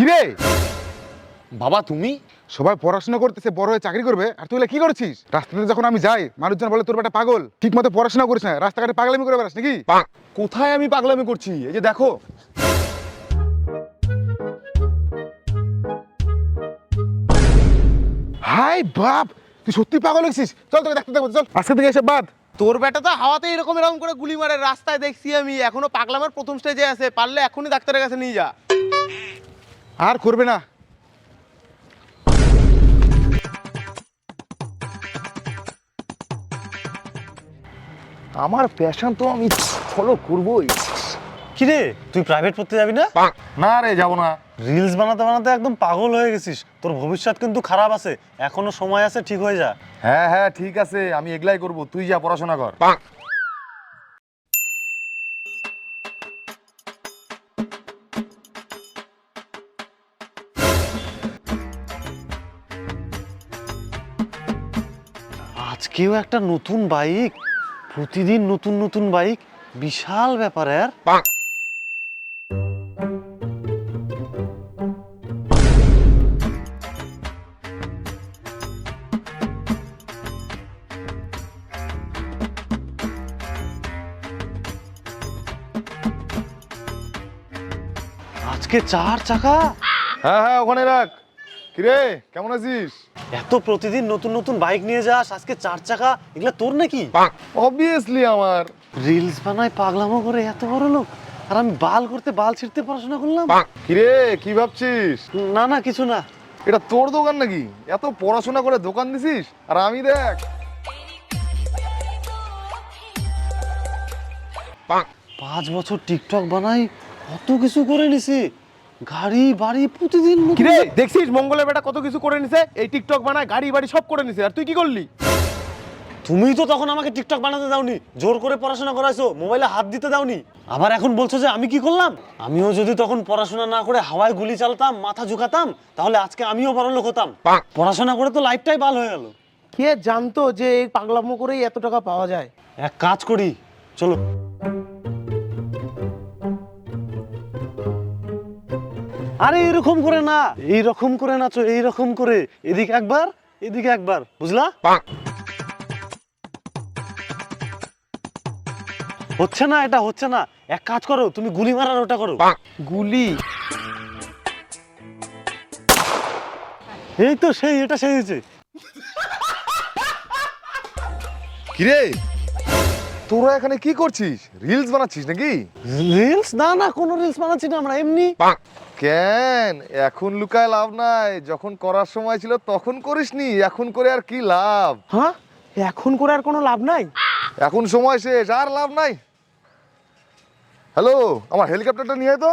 কিরে? বাবা তুমি? সবাই পড়াশোনা করতেছে বড় হয়ে চাকরি করবে। আর তুই কি করছিস? রাস্তাতে যখন আমি যাই মানুষজন বলে তোর বেটা পাগল। ঠিক মতো পড়াশোনা করিস না। রাস্তাঘাটে পাগলামি করে বেড়াস নাকি? কোথায় আমি পাগলামি করছি? এই যে দেখো। হাই বাপ! তুই সত্যি পাগল হয়েছিস? চল তোকে ডাক্তার দেখব চল। আজকে থেকে এসে বাদ। তোর বেটা তো হাওয়াতে এরকম এরকম করে গুলি মারে। রাস্তায় দেখছি আমি এখনও পাগলামের প্রথম স্টেজে আছে। পারলে এখনই ডাক্তারের কাছে নিয়ে যা। আর করবে না। আমার প্যাশন তো আমি ফলো করবই। কিরে তুই প্রাইভেট পড়তে যাবি না? না রে যাব না। রিলস বানাতে বানাতে একদম পাগল হয়ে গেছিস। তোর ভবিষ্যৎ কিন্তু খারাপ আছে। এখনও সময় আছে ঠিক হয়ে যা। হ্যাঁ হ্যাঁ ঠিক আছে আমি এগুলাই করব। তুই যা পড়াশোনা কর। আজকেও একটা নতুন বাইক প্রতিদিন নতুন নতুন বাইক বিশাল ব্যাপার আর। আজকে চার চাকা? হ্যাঁ হ্যাঁ ওখানে রাখ। কিরে কেমন আছিস? এত প্রতিদিন নতুন নতুন বাইক নিয়ে যাস আজকে চার চাকা এগুলা তোর নাকি? অবভিয়াসলি আমার। রিলস বানায় পাগলামো করে এত বড় লোক। আর আমি বাল করতে বাল ছিঁড়তে পড়াশোনা করলাম। কিরে কি ভাবছিস? না না কিছু না। এটা তোর দোকান নাকি? এত পড়াশোনা করে দোকান দিছিস? আর আমি দেখ। পাঁচ বছর টিকটক বানাই কত কিছু করে নিছি। গাড়ি বাড়ি প্রতিদিন কিরে দেখছিস মঙ্গলের বেটা কত কিছু করে নিছে? এই টিকটক বানায় গাড়ি বাড়ি সব করে নিছে। আর তুই কি করলি? তুমি তো তখন আমাকে টিকটক বানাতে দাওনি জোর করে পড়াশোনা করাইছো মোবাইলে হাত দিতে দাওনি। আবার এখন বলছো যে আমি কি করলাম? আমিও যদি তখন পড়াশোনা না করে হাওয়ায় গুলি চালাতাম মাথা ঝুঁকাতাম তাহলে আজকে আমিও বড় লোক হতাম পড়াশোনা করে তো লাইফটাই ভালো হয়ে গেল। কে জানতো যে এই পাগলামো করেই এত টাকা পাওয়া যায়? এক কাজ করি চলো। আরে এরকম করে না এইরকম করে নাচো এইরকম করে। এদিকে একবার এদিকে একবার বুঝলা? হচ্ছে না এটা হচ্ছে না। এক কাজ করো তুমি গুলি মারার ওটা করো। গুলি। এই তো সেই এটা সেই হয়েছে। কিরে? তোরা এখানে কি করছিস? রিলস বানাচ্ছিস নাকি? রিলস? না না কোনো রিলস বানাচ্ছি না আমরা এমনি। কেন? এখন লুকায় লাভ নাই। যখন করার সময় ছিল তখন করিসনি। এখন করে আর কি লাভ? হ্যাঁ? এখন করে আর কোনো লাভ নাই? এখন সময় শেষ আর লাভ নাই। হ্যালো আমার হেলিকপ্টারটা নিয়ে তো।